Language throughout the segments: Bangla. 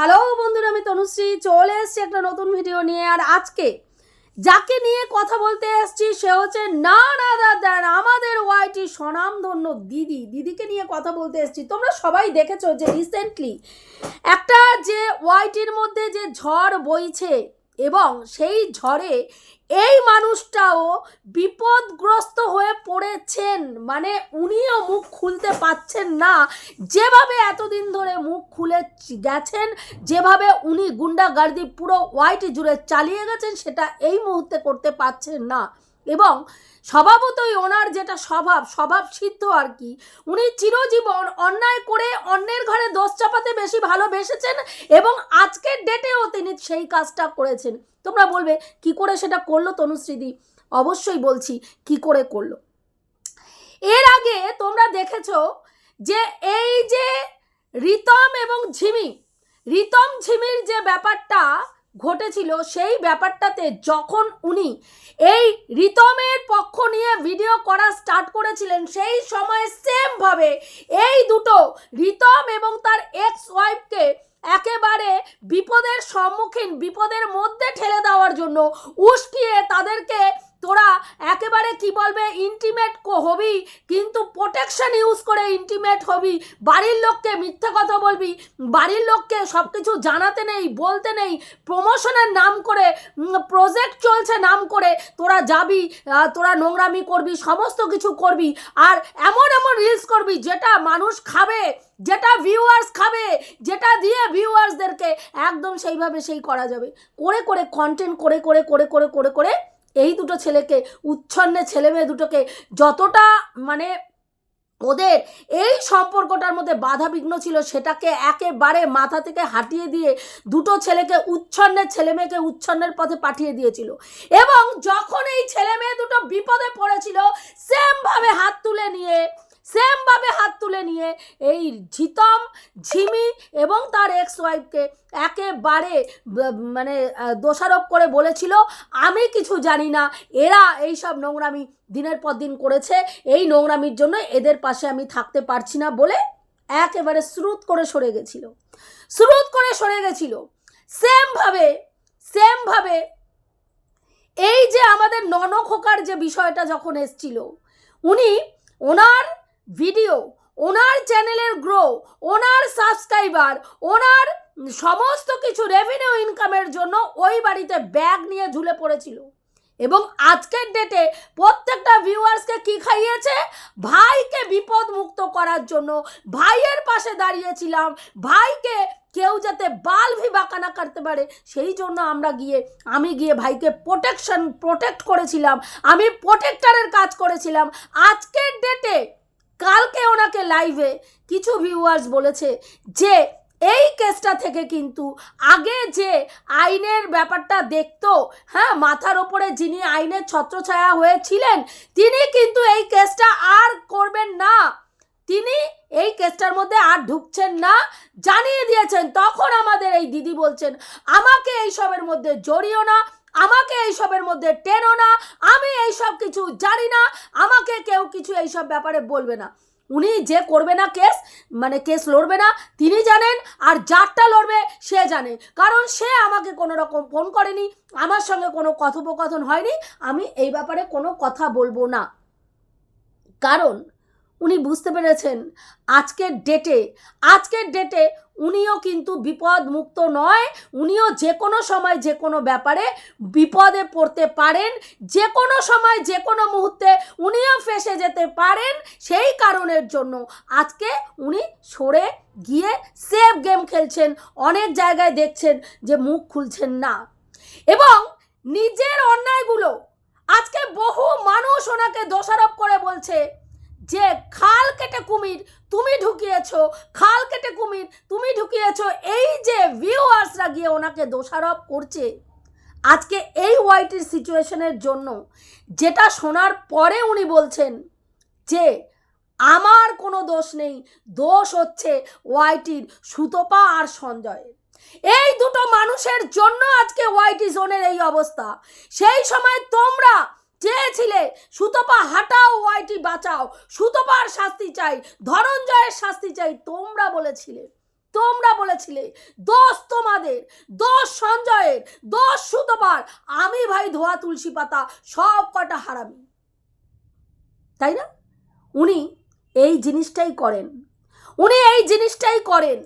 হ্যালো বন্ধুরা, আমি তনুশ্রী, চলে এসছি একটা নতুন ভিডিও নিয়ে। আর আজকে যাকে নিয়ে কথা বলতে এসছি, সে হচ্ছে না না দ্যান আমাদের ওয়াইটি স্বনামধন্য দিদি। দিদিকে নিয়ে কথা বলতে এসছি। তোমরা সবাই দেখেছ যে রিসেন্টলি একটা যে ওয়াইটির মধ্যে যে ঝড় বইছে এবং সেই ঝড়ে এই মানুষটাও বিপদগ্রস্ত হয়ে পড়েছেন। মানে উনিও মুখ খুলতে পাচ্ছেন না। যেভাবে এতদিন ধরে মুখ খুলে গেছেন, যেভাবে উনি গুন্ডাগার্দি পুরো হোয়াইট জুড়ে চালিয়ে গেছেন, সেটা এই মুহূর্তে করতে পারছেন না। এবং স্বভাবতই ওনার যেটা স্বভাব স্বভাব সিদ্ধ আর কি, উনি চিরজীবন অন্যায় করে অন্যের ঘরে দোষ চাপাতে বেশি ভালোবেসেছেন এবং আজকের ডেটেও তিনি সেই কাজটা করেছেন। তোমরা বলবে, কি করে সেটা করল তনুশ্রীদি? অবশ্যই বলছি, কি করে করল? এর আগে তোমরা দেখেছ যে এই যে রিতম এবং ঝিমি, রিতম ঝিমির যে ব্যাপারটা ঘটেছিল সেই ব্যাপারটাতে যখন উনি এই রিতমের পক্ষ নিয়ে ভিডিও করা স্টার্ট করেছিলেন, সেই সময় সেমভাবে এই দুটো রিতম এবং তার এক্স ওয়াইফকে একেবারে বিপদের সম্মুখীন, বিপদের মধ্যে ঠেলে দেওয়ার জন্য উস্কিয়ে তাদেরকে তোরা একেবারে কি বলবে ইন্টিমেট হবি, কিন্তু প্রোটেকশন ইউজ করে ইন্টিমেট হবি। বাড়ির লোককে মিথ্যা কথা বলবি, বাড়ির লোককে সব কিছু জানাতে নেই, বলতে নেই প্রমোশনের নাম করে প্রজেক্ট চলছে নাম করে তোরা যাবি তোরা নোংরামি করবি, সমস্ত কিছু করবি, আর এমন এমন রিলস করবি যেটা মানুষ খাবে, যেটা ভিউয়ার্স খাবে, যেটা দিয়ে ভিউয়ার্সদেরকে একদম সেইভাবে সেই করা যাবে। করে করে কন্টেন্ট করে করে করে করে করে করে এই দুটো ছেলেকে, উচ্ছন্নে ছেলে মেয়ে দুটোকে যতটা মানে ওদের এই সম্পর্কটার মধ্যে বাধা বিঘ্ন ছিল সেটাকে একেবারে মাথা থেকে হাঁটিয়ে দিয়ে দুটো ছেলেকে উচ্ছন্নের ছেলে মেয়েকে উচ্ছন্নের পথে পাঠিয়ে দিয়েছিল। এবং যখন এই ছেলে মেয়ে দুটো বিপদে পড়েছিল সেমভাবে হাত তুলে নিয়ে সেমভাবে হাত তুলে নিয়ে এই ঝিতম, ঝিমি এবং তার এক্স ওয়াইফকে একেবারে মানে দোষারোপ করে বলেছিল, আমি কিছু জানি না। এরা এই সব নোংরামি দিনের পর দিন করেছে। এই নোংরামির জন্য এদের পাশে আমি থাকতে পারছি না বলে একেবারে শ্রুত করে সরে গেছিল। শ্রুত করে সরে গেছিল। সেমভাবে সেমভাবে এই যে আমাদের ননখোকার যে বিষয়টা যখন এসছিল, উনি ওনার ভিডিও ওনার চ্যানেলের গ্রো ওনার সাবস্ক্রাইবার ওনার সমস্ত কিছু রেভিনিউ ইনকামের জন্য ওই বাড়িতে ব্যাগ নিয়ে ঝুলে পড়েছিল। এবং আজকের ডেটে প্রত্যেকটা ভিউয়ার্সকে কি খাইয়েছে? ভাইকে বিপদ মুক্ত করার জন্য ভাইয়ের পাশে দাঁড়িয়েছিলাম, ভাইকে কেউ যাতে বাল বাঁকা না করতে পারে, সেই জন্য আমরা গিয়ে, আমি গিয়ে ভাইকে প্রোটেকশন প্রোটেক্ট করেছিলাম, আমি প্রোটেক্টারের কাজ করেছিলাম। আজকের ডেটে কালকে ওনাকে লাইভে কিছু ভিউয়ার্স বলেছে যে, এই কেসটা থেকে কিন্তু আগে যে আইনের ব্যাপারটা দেখতো হ্যাঁ মাথার ওপরে যিনি আইনের ছত্রছায়া হয়েছিলেন, তিনি কিন্তু এই কেসটা আর করবেন না। তিনি এই কেসটার মধ্যে আর ঢুকছেন না। জানিয়ে দিয়েছেন, তখন আমাদের এই দিদি বলছেন, আমাকে এই সবের মধ্যে জড়িও না। আমাকে এই সবের মধ্যে টেনো না, আমি এই সব কিছু জানি না, আমাকে কেউ কিছু এই সব ব্যাপারে বলবে না। উনি যে করবে না কেস মানে কেস লড়বে না, তিনি জানেন, আর যারটা লড়বে সে জানে। কারণ সে আমাকে কোনো রকম ফোন করেনি, আমার সঙ্গে কোনো কথোপকথন হয়নি, আমি এই ব্যাপারে কোনো কথা বলব না। কারণ উনি বুঝতে পেরেছেন। আজকের ডেটে আজকের ডেটে উনিও কিন্তু বিপদ মুক্ত নয়, উনিও যে কোনো সময় যে কোনো ব্যাপারে বিপদে পড়তে পারেন যে কোনো সময় যে কোনো মুহূর্তে উনিও ফেসে যেতে পারেন, সেই কারণের জন্য আজকে উনি সরে গিয়ে সেফ গেম খেলছেন, অনেক জায়গায় দেখছেন যে মুখ খুলছেন না। এবং নিজের অন্যায়গুলো আজকে বহু মানুষ ওনাকে দোষারোপ করে বলছে যে খাল কেটে কুমির তুমি ঢুকিয়েছ, খাল কেটে কুমির তুমি ঢুকিয়েছো, এই যে ভিউয়ার্সরা গিয়ে ওনাকে দোষারোপ করছে, আজকে এই ওয়াইটির সিচুয়েশনের জন্য যেটা শোনার পরে উনি বলছেন যে আমার কোনো দোষ নেই, দোষ হচ্ছে ওয়াইটির সুতপা আর সঞ্জয়ের। এই দুটো মানুষের জন্য আজকে ওয়াইটি জোনের এই অবস্থা। সেই সময় তোমরা চেয়েছিলে, সুতপা হাটাও ওয়াইটি বাঁচাও, সুতপার শাস্তি চাই, ধনঞ্জয়ের শাস্তি চাই, তোমরা বলেছিলে তোমরা বলেছিলে, দোষ তোমাদের, দোষ সঞ্জয়ের, দোষ সুতপার, আমি ভাই ধোয়া তুলসী পাতা, সব কটা হারামি। তাই না? উনি এই জিনিসটাই করেন। উনি এই জিনিসটাই করেন।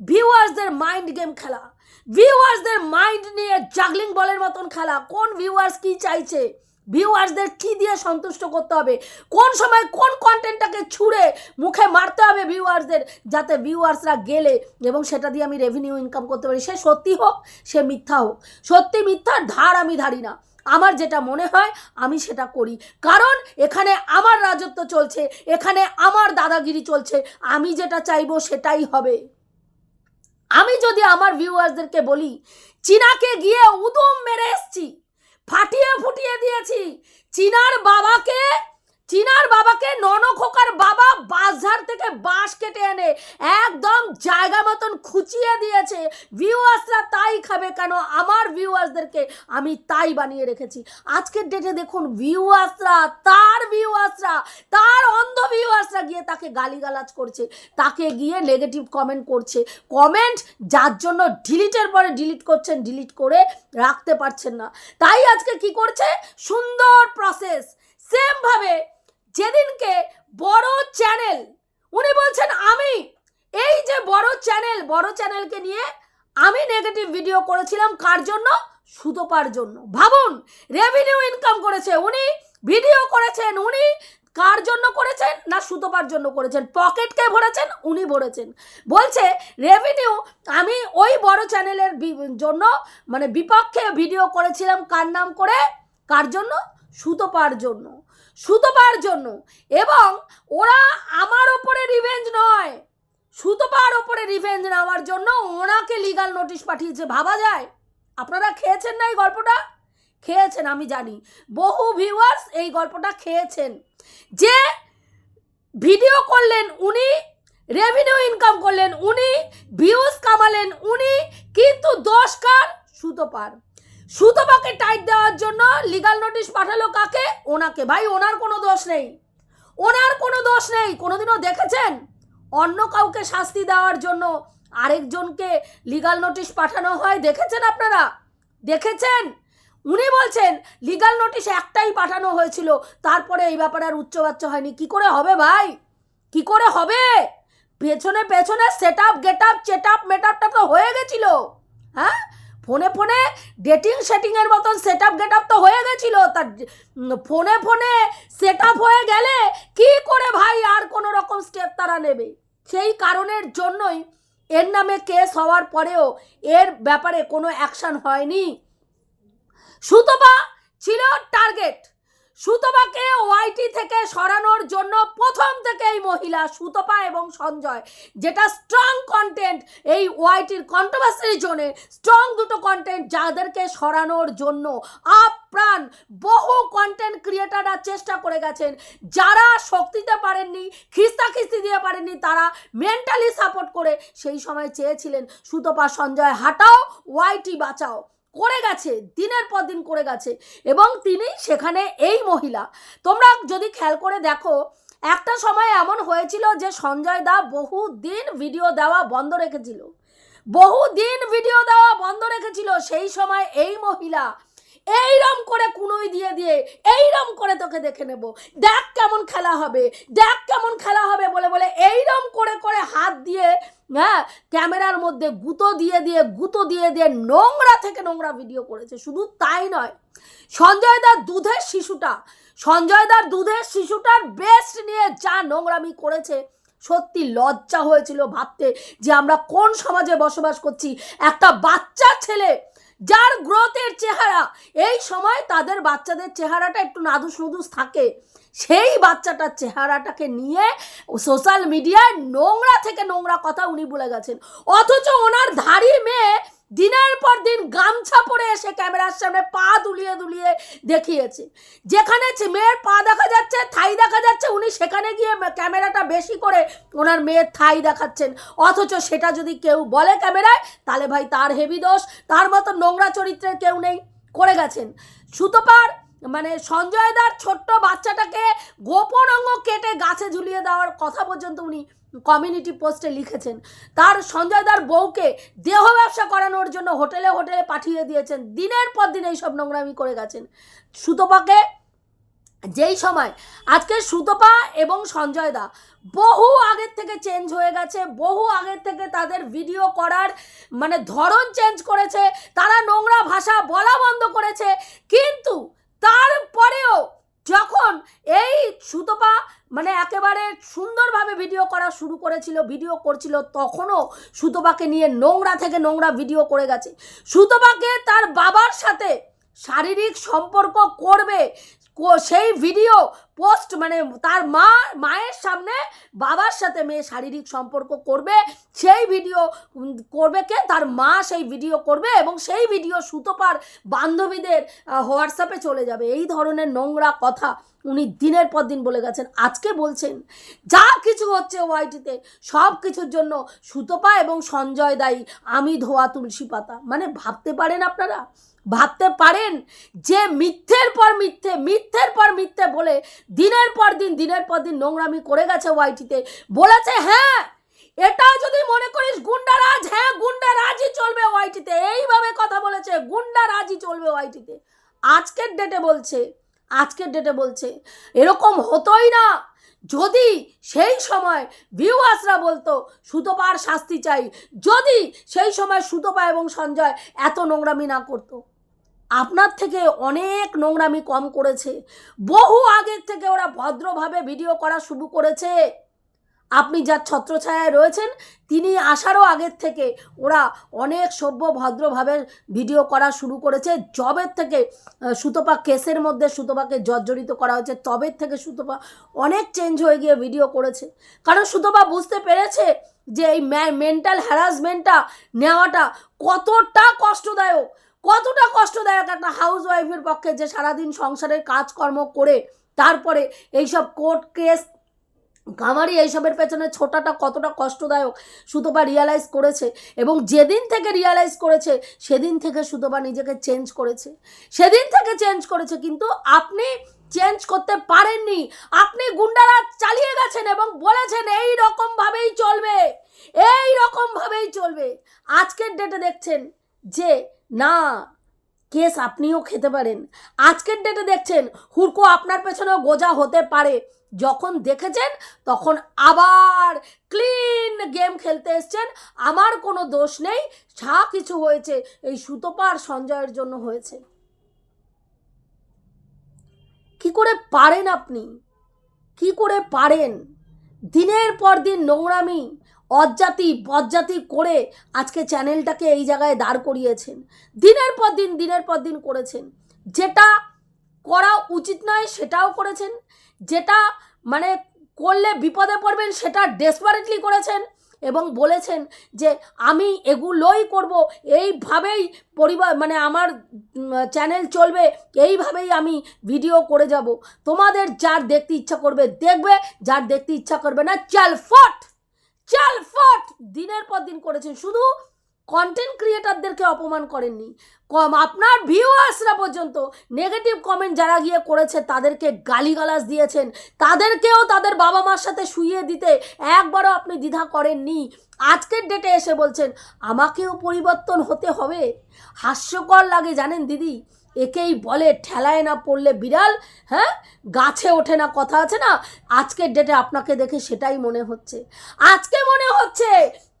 ভিউয়ার্সদের মাইন্ড গেম খেলা। ভিউয়ার্সদের মাইন্ড নিয়ে জাগলিং বলের মতন খেলা। কোন ভিউয়ার্স কি চাইছে? ভিউয়ার্সদের কি দিয়ে সন্তুষ্ট করতে হবে? কোন সময় কোন কন্টেন্টটাকে ছুঁড়ে মুখে মারতে হবে ভিউয়ার্সদের যাতে ভিউয়ার্সরা গেলে এবং সেটা দিয়ে আমি রেভিনিউ ইনকাম করতে পারি? সে সত্যি হোক, সে মিথ্যা হোক। সত্যি মিথ্যার ধার আমি ধারি না। আমার যেটা মনে হয়, আমি সেটা করি। কারণ এখানে আমার রাজত্ব চলছে, এখানে আমার দাদাগিরি চলছে, আমি যেটা চাইব সেটাই হবে। আমি যদি আমার ভিউয়ার্সদেরকে বলি, চীনাকে গিয়ে উদম মেরে এসছি ফাটিয়ে ফুটিয়ে দিয়েছি। চিনার বাবাকে চিনার বাবাকে বাঁশঝাড় থেকে বাঁশ কেটে এনে একদম জায়গা মতন খুঁচিয়ে দিয়েছে। ভিউয়ার্সরা তাই খাবে কেন? আমার ভিউয়ার্সদেরকে আমি তাই বানিয়ে রেখেছি। আজকের ডেটে দেখুন ভিউয়ার্সরা, তার ভিউয়ার্সরা, তার অন্ধ ভিউয়ার্সরা গিয়ে তাকে গালিগালাজ করছে, তাকে গিয়ে নেগেটিভ কমেন্ট করছে। কমেন্ট যার জন্য ডিলিটের পরে ডিলিট করছেন ডিলিট করে রাখতে পারছেন না। তাই আজকে কি করছে? সুন্দর প্রসেস সেমভাবে যেদিনকে বড় চ্যানেল উনি বলছেন, আমি এই যে বড় চ্যানেল, বড় চ্যানেলকে নিয়ে আমি নেগেটিভ ভিডিও করেছিলাম কার জন্য? সুতোপার জন্য। ভাবুন রেভিনিউ ইনকাম করেছে উনি ভিডিও করেছেন উনি, কার জন্য করেছেন না সুতোপার জন্য করেছেন? পকেটকে ভরেছেন? উনি ভরেছেন। বলছে রেভিনিউ আমি ওই বড় চ্যানেলের জন্য মানে বিপক্ষে ভিডিও করেছিলাম কার নাম করে? কার জন্য? সুতোপার জন্য। সুতোপার জন্য। এবং ওরা আমার ওপরে রিভেঞ্জ নয়। সুতোপার ওপরে রিভেঞ্জ নেওয়ার জন্য ওনাকে লিগাল নোটিশ পাঠিয়েছে, ভাবা যায়? আপনারা খেয়েছেন না এই গল্পটা? খেয়েছেন, আমি জানি। বহু ভিউয়ার্স এই গল্পটা খেয়েছেন। যে ভিডিও করলেন উনি রেভিনিউ ইনকাম করলেন উনি ভিউজ কামালেন উনি, কিন্তু দোষ কার সুতোপার সুতোপাকে টাইট দেওয়ার জন্য লিগাল নোটিশ পাঠালো কাকে? ওনাকে। ভাই, ওনার কোনো দোষ নেই। ওনার কোনো দোষ নেই। কোনোদিনও দেখেছেন? অন্য কাউকে শাস্তি দেওয়ার জন্য আরেকজনকে লিগাল নোটিশ পাঠানো হয়? দেখেছেন আপনারা? দেখেছেন? উনি বলছেন লিগাল নোটিশ একটাই পাঠানো হয়েছিল। তারপরে এই ব্যাপারে আর উচ্চবাচ্চ হয়নি। কি করে হবে ভাই? কি করে হবে? পেছনে পেছনে সেট আপ গেট আপ চেট আপ মেটআপটা তো হয়ে গেছিল। হ্যাঁ? ফোনে ফোনে ডেটিং সেটিংয়ের মতন সেট আপ গেট আপ তো হয়ে গেছিল তার ফোনে ফোনে সেট আপ হয়ে গেলে কি করে ভাই আর কোনো রকম স্টেপ তারা নেবে? সেই কারণের জন্যই এর নামে কেস হওয়ার পরেও এর ব্যাপারে কোনো অ্যাকশান হয়নি। সুতপা ছিল টার্গেট সুতপাকে ওয়াইটি থেকে সরানোর জন্য প্রথম থেকে এই মহিলা সুতপা এবং সঞ্জয়, যেটা স্ট্রং কন্টেন্ট এই ওয়াইটির কন্ট্রোভার্সি জোনে স্ট্রং দুটো কন্টেন্ট যাদেরকে সরানোর জন্য আপ্রাণ বহু কন্টেন্ট ক্রিয়েটাররা চেষ্টা করে গেছেন। যারা শক্তিতে পারেননি খিস্তা খিস্তি দিয়ে পারেননি, তারা মেন্টালি সাপোর্ট করে সেই সময় চেয়েছিলেন সুতপা সঞ্জয়, হাটাও ওয়াইটি বাঁচাও। করে গেছে, দিনের পর দিন করে গেছে। এবং তিনি সেখানে এই মহিলা। তোমরা যদি খেয়াল করে দেখো, একটা সময় এমন হয়েছিল যে সঞ্জয় দা বহু দিন ভিডিও দেওয়া বন্ধ রেখেছিল। বহু দিন ভিডিও দেওয়া বন্ধ রেখেছিল। সেই সময় এই মহিলা এইরম করে কুনোই দিয়ে দিয়ে, এইরম করে তোকে দেখে নেব। দেখ কেমন খেলা হবে, দেখ কেমন খেলা হবে বলে বলে এইরম করে করে হাত দিয়ে হ্যাঁ ক্যামেরার মধ্যে গুঁতো দিয়ে দিয়ে, গুঁতো দিয়ে দিয়ে নোংরা থেকে নোংরা ভিডিও করেছে। শুধু তাই নয়, সঞ্জয় দার দুধের শিশুটা, সঞ্জয় দার দুধের শিশুটার বেস্ট নিয়ে যা নোংরামি করেছে, সত্যি লজ্জা হয়েছিল ভাবতে যে আমরা কোন সমাজে বসবাস করছি। একটা বাচ্চা ছেলে যার গ্রোথের চেহারা, এই সময় তাদের বাচ্চাদের চেহারাটা একটু নাদুস নুদুস থাকে। সেই বাচ্চাটার চেহারাটাকে নিয়ে সোশ্যাল মিডিয়ায় নোংরা থেকে নোংরা কথা উনি বলে গেছেন। অথচ ওনার ধারি মেয়ে দিনের পর দিন গামছা পরে এসে ক্যামেরার সামনে পা দুলিয়ে দুলিয়ে দেখিয়েছে। যেখানে মেয়ের পা দেখা যাচ্ছে, থাই দেখা যাচ্ছে, উনি সেখানে গিয়ে ক্যামেরাটা বেশি করে ওনার মেয়ের থাই দেখাচ্ছেন। অথচ সেটা যদি কেউ বলে ক্যামেরায়, তাহলে ভাই তার হেভি দোষ। তার মতো নোংরা চরিত্রের কেউ নেই। করে গেছেন। সুতপার মানে সঞ্জয় দার ছোট্ট বাচ্চাটাকে গোপন অঙ্গ কেটে গাছে ঝুলিয়ে দেওয়ার কথা পর্যন্ত উনি কমিউনিটি পোস্টে লিখেছেন। তার সঞ্জয় দার বউকে দেহ ব্যবসা করানোর জন্য হোটেলে হোটেলে পাঠিয়ে দিয়েছেন। দিনের পর দিন এইসব নোংরামি করে গেছেন। সুতপাকে যেই সময় আজকে সুতপা এবং সঞ্জয় দা বহু আগের থেকে চেঞ্জ হয়ে গেছে, বহু আগের থেকে তাদের ভিডিও করার মানে ধরন চেঞ্জ করেছে, তারা নোংরা ভাষা বলা বন্ধ করেছে, কিন্তু তারপরেও যখন এই সুতপা মানে একেবারে সুন্দরভাবে ভিডিও করা শুরু করেছিল ভিডিও করছিল, তখনও সুতপাকে নিয়ে নোংরা থেকে নোংরা ভিডিও করে গেছে। সুতপাকে তার বাবার সাথে শারীরিক সম্পর্ক করবে সেই ভিডিও পোস্ট মানে তার মা, মায়ের সামনে বাবার সাথে মেয়ে শারীরিক সম্পর্ক করবে, সেই ভিডিও করবে কে? তার মা সেই ভিডিও করবে এবং সেই ভিডিও সুতোপার বান্ধবীদের হোয়াটসঅ্যাপে চলে যাবে। এই ধরনের নোংরা কথা উনি দিনের পর দিন বলে গেছেন, আজকে বলছেন। যা কিছু হচ্ছে ওয়াইটিতে সব কিছুর জন্য সুতপা এবং সঞ্জয় দায়ী, আমি ধোয়া তুলসী পাতা। মানে ভাবতে পারেন আপনারা? ভাবতে পারেন যে মিথ্যের পর মিথ্যে, মিথ্যের পর মিথ্যে বলে দিনের পর দিন, দিনের পর দিন নোংরামি করে গেছে ওয়াইটিতে। বলেছে হ্যাঁ এটা যদি মনে করিস, গুন্ডারাজ হ্যাঁ গুন্ডারাজই চলবে ওয়াইটিতে। এইভাবে কথা বলেছে, গুন্ডারাজই চলবে ওয়াইটিতে। আজকের ডেটে বলছে, আজকের ডেটে বলছে, এরকম হতোই না। যদি সেই সময় ভিউয়ার্সরা বলতো, সুতপার শাস্তি চাই। যদি সেই সময় সুতপা এবং সঞ্জয় এত নোংরামি না করতো। আপনার থেকে অনেক নোংরামি কম করেছে। বহু আগের থেকে ওরা ভদ্রভাবে ভিডিও করা শুরু করেছে। আপনি যার ছত্রছায়ায় রয়েছেন, তিনি আসারও আগের থেকে ওরা অনেক সভ্য, ভদ্রভাবে ভিডিও করা শুরু করেছে। জবের থেকে সুতপা কেসের মধ্যে সুতপাকে জর্জরিত করা হয়েছে, তবের থেকে সুতপা অনেক চেঞ্জ হয়ে গিয়ে ভিডিও করেছে। কারণ সুতপা বুঝতে পেরেছে যে এই মেন্টাল হ্যারাসমেন্টটা নেওয়াটা কতটা কষ্টদায়ক। কতটা কষ্টদায়ক একটা হাউস ওয়াইফের পক্ষে যে সারাদিন সংসারের কাজকর্ম করে, তারপরে এইসব কোর্ট কেস কামারি এইসবের পেছনে ছোটাটা কতটা কষ্টদায়ক সুতপা রিয়ালাইজ করেছে এবং যেদিন থেকে রিয়ালাইজ করেছে, সেদিন থেকে সুতপা নিজেকে চেঞ্জ করেছে। সেদিন থেকে চেঞ্জ করেছে, কিন্তু আপনি চেঞ্জ করতে পারেননি। আপনি গুন্ডারা চালিয়ে গেছেন এবং বলেছেন এই রকম ভাবেই চলবে। এই রকম ভাবেই চলবে। আজকের ডেটে দেখছেন যে না, কেস আপনিও খেতে পারেন। আজকের ডেটে দেখছেন, হুড়কো আপনার পেছনেও গোজা হতে পারে। যখন দেখেছেন, তখন আবার ক্লিন গেম খেলতে এসছেন। আমার কোনো দোষ নেই, যা কিছু হয়েছে, এই সুতোপার সঞ্জয়ের জন্য হয়েছে। কি করে পারেন আপনি? কি করে পারেন? দিনের পর দিন নোংরামি অজ্জাতি, বজ্জাতি করে আজকে চ্যানেলটাকে এই জায়গায় দাঁড় করিয়েছেন। দিনের পর দিন, দিনের পর দিন করেছেন। যেটা করা উচিত নয়, সেটাও করেছেন। যেটা মানে করলে বিপদে পড়বেন, সেটা ডেসপারেটলি করেছেন এবং বলেছেন যে, আমি এগুলোই করব। এইভাবেই পরিবার মানে আমার চ্যানেল চলবে, এইভাবেই আমি ভিডিও করে যাব। তোমাদের যার দেখতে ইচ্ছা করবে, দেখবে। যার দেখতে ইচ্ছা করবে না, চাল ফট! চাল ফট দিনের পর দিন করেছেন। শুধু কন্টেন্ট ক্রিয়েটারদেরকে অপমান করেননি। কম, আপনার ভিউয়ার্সরা পর্যন্ত নেগেটিভ কমেন্ট যারা গিয়ে করেছে, তাদেরকে গালিগালাজ দিয়েছেন। তাদেরকেও তাদের বাবা মার সাথে শুইয়ে দিতে একবারও আপনি দ্বিধা করেননি। আজকের ডেটে এসে বলছেন, আমাকেও পরিবর্তন হতে হবে। হাস্যকর লাগে, জানেন দিদি? একেই বলে ঠেলায় না পড়লে বিড়াল হ্যাঁ? গাছে ওঠে না, কথা আছে না? আজকের ডেটে আপনাকে দেখে সেটাই মনে হচ্ছে। আজকে মনে হচ্ছে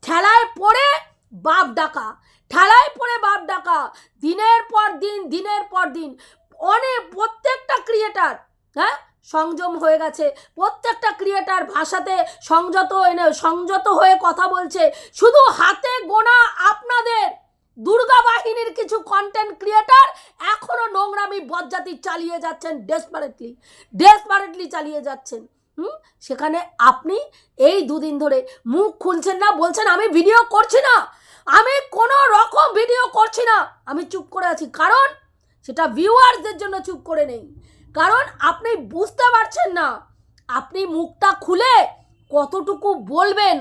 ঠেলায় পড়ে বাপ ডাকা, ঠেলায় পড়ে বাপ ডাকা, দিনের পর দিন, দিনের পর দিন। অনেক প্রত্যেকটা ক্রিয়েটার হ্যাঁ? সংযম হয়ে গেছে। প্রত্যেকটা ক্রিয়েটার ভাষাতে সংযত এনে সংযত হয়ে কথা বলছে। শুধু হাতে গোনা আপনাদের। দুর্গা বাহিনীর কিছু কন্টেন্ট ক্রিয়েটার এখনও নোংরামি বজ্জাতি চালিয়ে যাচ্ছেন ডেসপারেটলি ডেসপারেটলি চালিয়ে যাচ্ছেন। হুম? সেখানে আপনি এই দুদিন ধরে মুখ খুলছেন না, বলছেন, আমি ভিডিও করছি না, আমি কোনো রকম ভিডিও করছি না। আমি চুপ করে আছি। কারণ সেটা ভিউয়ার্সদের জন্য চুপ করে নেই। কারণ আপনি বুঝতে পারছেন না, আপনি মুখটা খুলে কতটুকু বলবেন,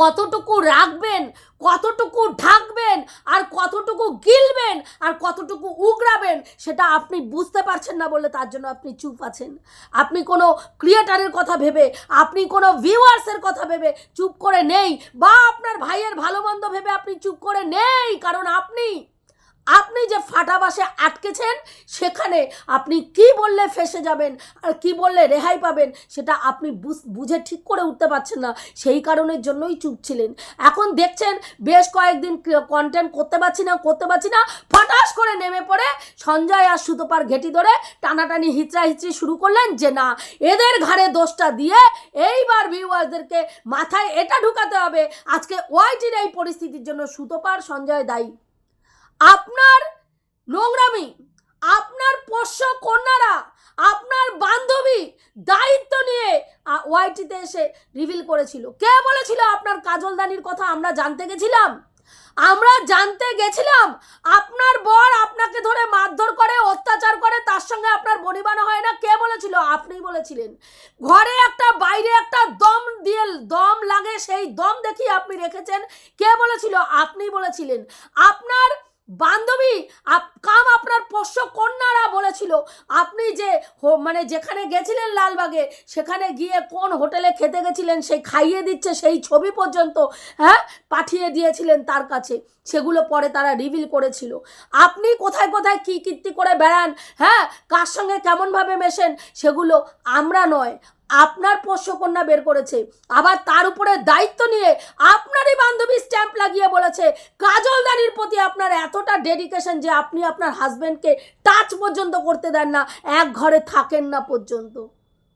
কতটুকু রাখবেন, কতটুকু আর কতটুকু গিলবেন আর কতটুকু উগড়াবেন, সেটা আপনি বুঝতে পারছেন না বলে তার জন্য আপনি চুপ আছেন। আপনি কোনো ক্রিয়েটারের কথা ভেবে, আপনি কোনো ভিউয়ার্সের কথা ভেবে চুপ করে নেই বা আপনার ভাইয়ের ভালো মন্দ ভেবে আপনি চুপ করে নেই, কারণ আপনি আপনি যে ফাটা বাসে আটকেছেন, সেখানে আপনি কি বললে ফেসে যাবেন আর কি বললে রেহাই পাবেন, সেটা আপনি বুঝ- ঠিক করে উঠতে পারছেন না। সেই কারণের জন্যই চুপ ছিলেন। এখন দেখছেন বেশ কয়েকদিন কন্টেন্ট করতে পারছি না, করতে পারছি না, ফটাস করে নেমে পড়ে সঞ্জয় আর সুতোপার ঘেটি ধরে টানাটানি হিচড়া হিচড়ি শুরু করলেন যে না, এদের ঘাড়ে দোষটা দিয়ে এইবার ভিউয়ার্সদেরকে মাথায় এটা ঢুকাতে হবে। আজকে ওয়াইটির এই পরিস্থিতির জন্য সুতোপার সঞ্জয় দায়ী। আপনার নোংরামি, আপনার পোষ্য কন্যারা, আপনার বান্ধবী দায়িত্ব নিয়ে ওয়াইটিতে এসে রিভিল করেছিল। কে বলেছিল আপনার কাজলদানির কথা আমরা জানতে গেছিলাম? আমরা জানতে গেছিলাম আপনার বর আপনাকে ধরে মারধর করে, অত্যাচার করে, তার সঙ্গে আপনার বনিবানা হয় না? কে বলেছিল? আপনিই বলেছিলেন। ঘরে একটা, বাইরে একটা দম দিয়ে, দম লাগে, সেই দম দেখিয়ে আপনি রেখেছেন। কে বলেছিল? আপনিই বলেছিলেন। আপনার বান্ধবী কাম আপনার পোষ্য কন্যারা বলেছিল। আপনি যে মানে যেখানে গেছিলেন লালবাগে, সেখানে গিয়ে কোন হোটেলে খেতে গেছিলেন, সেই খাইয়ে দিচ্ছে সেই ছবি পর্যন্ত হ্যাঁ পাঠিয়ে দিয়েছিলেন তার কাছে। সেগুলো পরে তারা রিভিল করেছিল। আপনি কোথায় কোথায় কী কীর্তি করে বেড়ান হ্যাঁ কার সঙ্গে কেমনভাবে মেশেন, সেগুলো আমরা নয়। আপনার পোষ্যকন্যা বের করেছে। আবার তার উপরে দায়িত্ব নিয়ে আপনারই বান্ধবী স্ট্যাম্প লাগিয়ে বলেছে কাজলদারির প্রতি আপনার এতটা ডেডিকেশন যে আপনি আপনার হাজব্যান্ডকে টাচ পর্যন্ত করতে দেন না, এক ঘরে থাকেন না পর্যন্ত।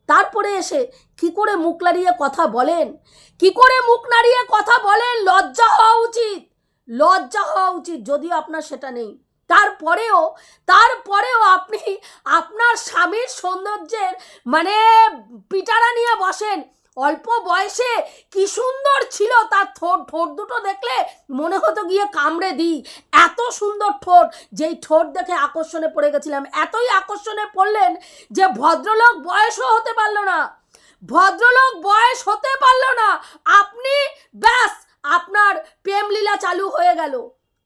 তারপরে এসে কি করে মুখ নাড়িয়ে কথা বলেন? কি করে মুখ নাড়িয়ে কথা বলেন? লজ্জা হওয়া উচিত। লজ্জা হওয়া উচিত, যদিও আপনার সেটা নেই। তারপরেও তারপরেও আপনি আপনার স্বামীর সৌন্দর্যের মানে পিটারা নিয়ে বসেন। অল্প বয়সে কি সুন্দর ছিল তার ঠোঁট। ঠোঁট দুটো দেখলে মনে হতো গিয়ে কামড়ে দিই। এত সুন্দর ঠোঁট, যেই ঠোঁট দেখে আকর্ষণে পড়ে গেছিলাম। এতই আকর্ষণে পড়লেন যে ভদ্রলোক বয়সও হতে পারল না। ভদ্রলোক বয়স হতে পারল না। আপনি ব্যাস, আপনার প্রেমলীলা চালু হয়ে গেল।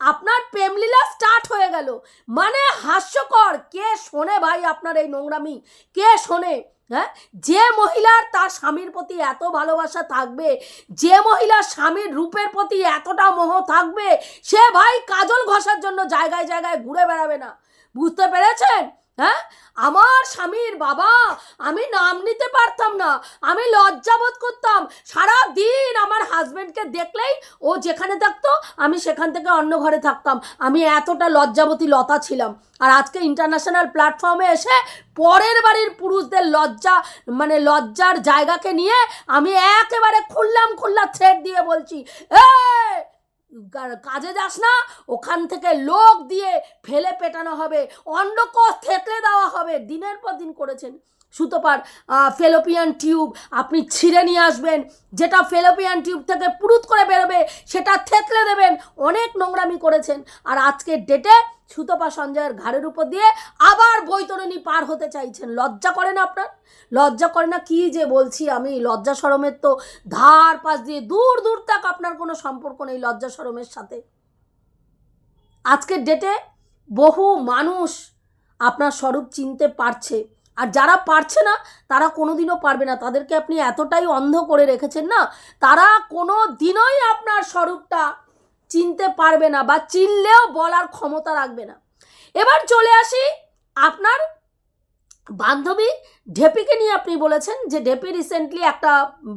আপনার প্রেমলীলা স্টার্ট হয়ে গেল। মানে হাস্যকর। কে শোনে ভাই আপনার এই নোংরামি? কে শোনে? হ্যাঁ? যে মহিলার তার স্বামীর প্রতি এত ভালোবাসা থাকবে, যে মহিলার স্বামীর রূপের প্রতি এতটা মোহ থাকবে, সে ভাই কাজল ঘষার জন্য জায়গায় জায়গায় ঘুরে বেড়াবে না। বুঝতে পেরেছেন? হ্যাঁ? আমার স্বামীর বাবা, আমি নাম নিতে পারতাম না, আমি লজ্জাবোধ করতাম। সারা দিন আমার হাজবেন্ডকে দেখলেই ও যেখানে থাকতো, আমি সেখান থেকে অন্য ঘরে থাকতাম। আমি এতটা লজ্জাবতী লতা ছিলাম। আর আজকে ইন্টারন্যাশনাল প্ল্যাটফর্মে এসে পরের বাড়ির পুরুষদের লজ্জা মানে লজ্জার জায়গাকে নিয়ে আমি একেবারে খুললাম খুললা থ্রেড দিয়ে বলছি এ কাজে যাস না, ওখান থেকে লোক দিয়ে ফেলে পেটানো হবে, অন্ডকোষ থেতলে দেওয়া হবে। দিনের পর দিন করেছেন। সুতোপার ফেলোপিয়ান টিউব আপনি ছিঁড়ে নিয়ে আসবেন। যেটা ফেলোপিয়ান টিউব থেকে পুরুত করে বেরোবে, সেটা থেতলে দেবেন। অনেক নোংরামি করেছেন। আর আজকের ডেটে সুতপা সঞ্জয়ের ঘাড়ের উপর দিয়ে আবার বৈতরণী পার হতে চাইছেন। লজ্জা করে না আপনার? লজ্জা করে না? কি যে বলছি আমি? লজ্জা সরমের তো ধার পাশ দিয়ে দূর দূর তাক আপনার কোনো সম্পর্ক নেই লজ্জা সরমের সাথে। আজকের ডেটে বহু মানুষ আপনার স্বরূপ চিনতে পারছে। আর যারা পারছে না, তারা কোনোদিনও পারবে না। তাদেরকে আপনি এতটাই অন্ধ করে রেখেছেন না? তারা কোনো দিনই আপনার স্বরূপটা চিনতে পারবে না বা চিনলেও বলার ক্ষমতা রাখবে না। এবার চলে আসি আপনার বান্ধবী ঢেপিকে নিয়ে আপনি বলেছেন যে ঢেপি রিসেন্টলি একটা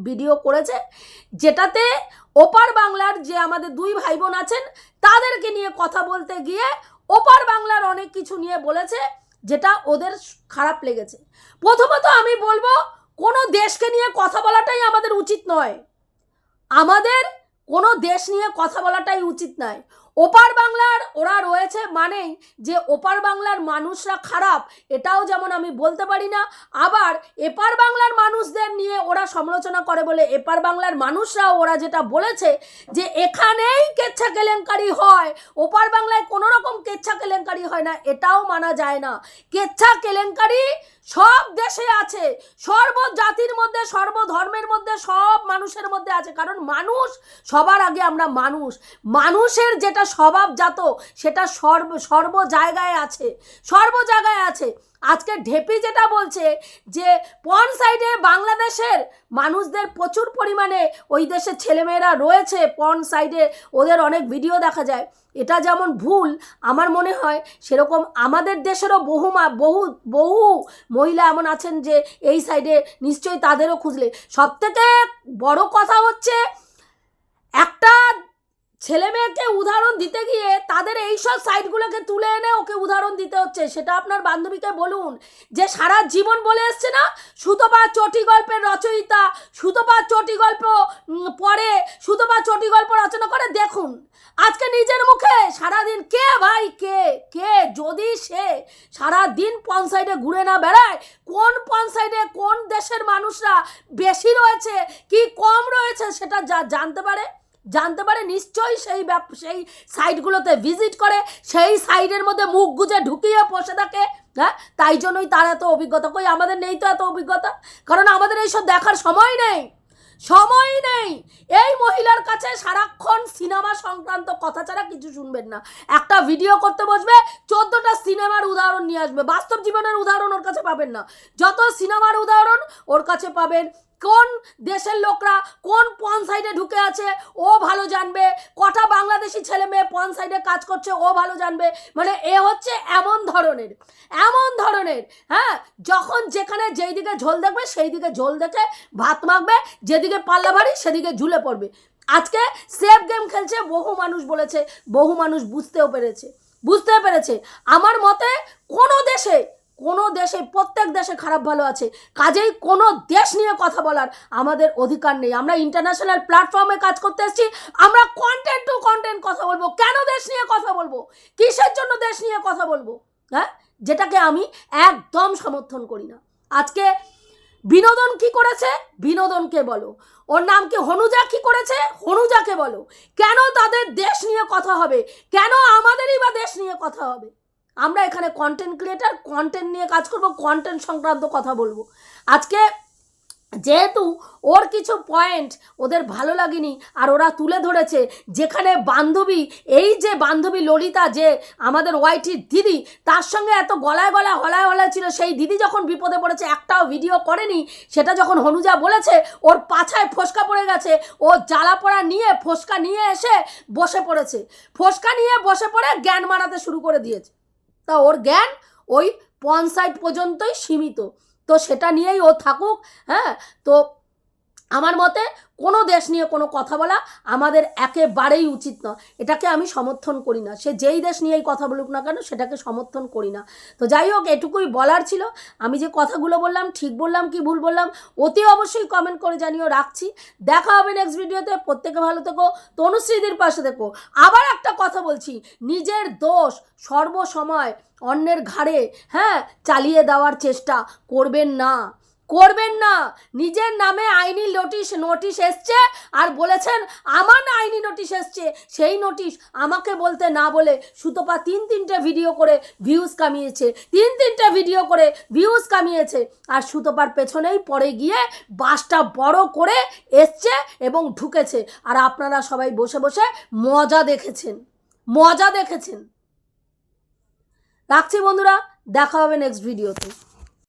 ভিডিও করেছে যেটাতে ওপার বাংলার যে আমাদের দুই ভাই বোন আছেন, তাদেরকে নিয়ে কথা বলতে গিয়ে ওপার বাংলার অনেক কিছু নিয়ে বলেছে যেটা ওদের খারাপ লেগেছে। প্রথমত আমি বলব, কোনো দেশকে নিয়ে কথা বলাটাই আমাদের উচিত নয়। আমাদের কোনো দেশ নিয়ে কথা বলাটাই উচিত নয়। ওপার বাংলার ওরা রয়েছে মানেই যে ওপার বাংলার মানুষরা খারাপ, এটাও যেমন আমি বলতে পারি না, আবার এপার বাংলার মানুষদের নিয়ে ওরা সমালোচনা করে বলে এপার বাংলার মানুষরাও ওরা যেটা বলেছে যে এখানেই কেচ্ছা কেলেঙ্কারি হয়, ওপার বাংলায় কোনো রকম কেচ্ছা কেলেঙ্কারি হয় না, এটাও মানা যায় না। কেচ্ছা কেলেঙ্কারি সব দেশে আছে। সর্ব জাতির মধ্যে, সর্ব ধর্মের মধ্যে, সব মানুষের মধ্যে আছে। কারণ মানুষ, সবার আগে আমরা মানুষ। মানুষের যেটা স্বভাবজাত, সেটা সর্ব সর্ব জায়গায় আছে। সর্ব জায়গায় আছে। আজকে ঢেপি যেটা বলছে যে পন সাইডে বাংলাদেশের মানুষদের প্রচুর পরিমাণে ওই দেশের ছেলেমেয়েরা রয়েছে পন সাইডে ওদের অনেক ভিডিও দেখা যায়। এটা যেমন ভুল, আমার মনে হয় সেরকম আমাদের দেশেরও বহু মা, বহু বহু মহিলা এমন আছেন যে এই সাইডে নিশ্চয়ই তাদেরও খুঁজলে। সবথেকে বড় কথা হচ্ছে একটা ছেলে মেয়েকে উদাহরণ দিতে গিয়ে তাদের এই সব সাইটগুলোকে তুলে এনে ওকে উদাহরণ দিতে হচ্ছে, সেটা আপনার বান্ধবীকে বলুন। যে সারা জীবন বলে এসছে না সুতপা চটি গল্পের রচয়িতা সুতপা চটি গল্প পড়ে সুতপা চটি গল্প রচনা করে, দেখুন। আজকে নিজের মুখে সারাদিন কে ভাই, কে কে, যদি সে সারা দিন পঞ্চায়েতে ঘুরে না বেড়ায়, কোন পঞ্চায়েতে কোন দেশের মানুষরা বেশি রয়েছে, কি কম রয়েছে, সেটা যা জানতে পারে। জানতে পারে নিশ্চয়ই সেই সেই সাইটগুলোতে ভিজিট করে, সেই সাইডের মধ্যে মুখ গুজে ঢুকিয়ে বসে থাকে হ্যাঁ? তাই জন্যই তার এত অভিজ্ঞতা। কই, আমাদের নেই তো এত অভিজ্ঞতা? কারণ আমাদের এইসব দেখার সময় নেই সময় নেই। এই মহিলার কাছে সারাক্ষণ সিনেমা সংক্রান্ত কথা ছাড়া কিছু শুনবেন না। একটা ভিডিও করতে বসবে, চোদ্দটা সিনেমার উদাহরণ নিয়ে আসবে। বাস্তব জীবনের উদাহরণ ওর কাছে পাবেন না। যত সিনেমার উদাহরণ ওর কাছে পাবেন কোন দেশের লোকরা কোন পন সাইডে ঢুকে আছে, ও ভালো জানবে। কটা বাংলাদেশি ছেলে মেয়ে পন সাইডে কাজ করছে, ও ভালো জানবে। মানে এ হচ্ছে এমন ধরনের এমন ধরনের হ্যাঁ? যখন যেখানে যেই দিকে ঝোল দেখবে সেই দিকে ঝোল দেখে ভাত মাখবে, যেদিকে পাল্লা ভারী, সেদিকে ঝুলে পড়বে। আজকে সেফ গেম খেলছে বহু মানুষ বলেছে, বহু মানুষ বুঝতেও পেরেছে বুঝতে পেরেছে। আমার মতে কোনো দেশে কোনো দেশে, প্রত্যেক দেশে খারাপ ভালো আছে। কাজেই কোনো দেশ নিয়ে কথা বলার আমাদের অধিকার নেই। আমরা ইন্টারন্যাশনাল প্ল্যাটফর্মে কাজ করতে এসেছি। আমরা কন্টেন্ট টু কন্টেন্ট কথা বলব। কেন দেশ নিয়ে কথা বলব? কিসের জন্য দেশ নিয়ে কথা বলব? হ্যাঁ? যেটাকে আমি একদম সমর্থন করি না। আজকে বিনোদন কি করেছে? বিনোদনকে বলো। ওর নাম কি হনুজা কি করেছে? হনুজাকে বলো। কেন তাদের দেশ নিয়ে কথা হবে? কেন আমাদেরই বা দেশ নিয়ে কথা হবে? আমরা এখানে কন্টেন্ট ক্রিয়েটার কন্টেন্ট নিয়ে কাজ করব কন্টেন্ট সংক্রান্ত কথা বলব। আজকে যেহেতু ওর কিছু পয়েন্ট ওদের ভালো লাগেনি, আর ওরা তুলে ধরেছে, যেখানে বান্ধবী, এই যে বান্ধবী ললিতা, যে আমাদের ওয়াইটির দিদি, তার সঙ্গে এত গলায় গলায়, হলায় হলায় ছিল, সেই দিদি যখন বিপদে পড়েছে, একটাও ভিডিও করেনি, সেটা যখন হনুজা বলেছে, ওর পাছায় ফোসকা পড়ে গেছে, ও জ্বালা পড়া নিয়ে, ফোসকা নিয়ে এসে বসে পড়েছে। ফোসকা নিয়ে বসে পড়ে জ্ঞান মারাতে শুরু করে দিয়েছে। তা ওর জ্ঞান ওই পঞ্চায়েত পর্যন্তই সীমিত। তো সেটা নিয়েই ও থাকুক হ্যাঁ? তো আমার মতে কোনো দেশ নিয়ে কোনো কথা বলা আমাদের একেবারেই উচিত নয়। এটাকে আমি সমর্থন করি না। সে যেই দেশ নিয়েই কথা বলুক না কেন সেটাকে সমর্থন করি না। তো যাই হোক, এটুকুই বলার ছিল। আমি যে কথাগুলো বললাম, ঠিক বললাম কি ভুল বললাম, অতি অবশ্যই কমেন্ট করে জানিও, রাখছি। দেখা হবে নেক্সট ভিডিওতে প্রত্যেকে ভালো থেকো। তনুশ্রীদের পাশে থেকো। আবার একটা কথা বলছি। নিজের দোষ সর্বসময় অন্যের ঘাড়ে হ্যাঁ চালিয়ে দেওয়ার চেষ্টা করবেন না। করবেন না। নিজের নামে আইনি নোটিশ নোটিশ এসছে আর বলেছেন, আমার আইনি নোটিশ এসছে। সেই নোটিশ আমাকে বলতে না বলে সুতপা তিন তিনটে ভিডিও করে ভিউজ কামিয়েছে। তিন তিনটে ভিডিও করে ভিউজ কামিয়েছে। আর সুতপার পেছনেই পরে গিয়ে বাসটা বড় করে এসছে এবং ঢুকেছে। আর আপনারা সবাই বসে বসে মজা দেখেছেন। মজা দেখেছেন। রাখছি বন্ধুরা, দেখা হবে নেক্সট ভিডিওতে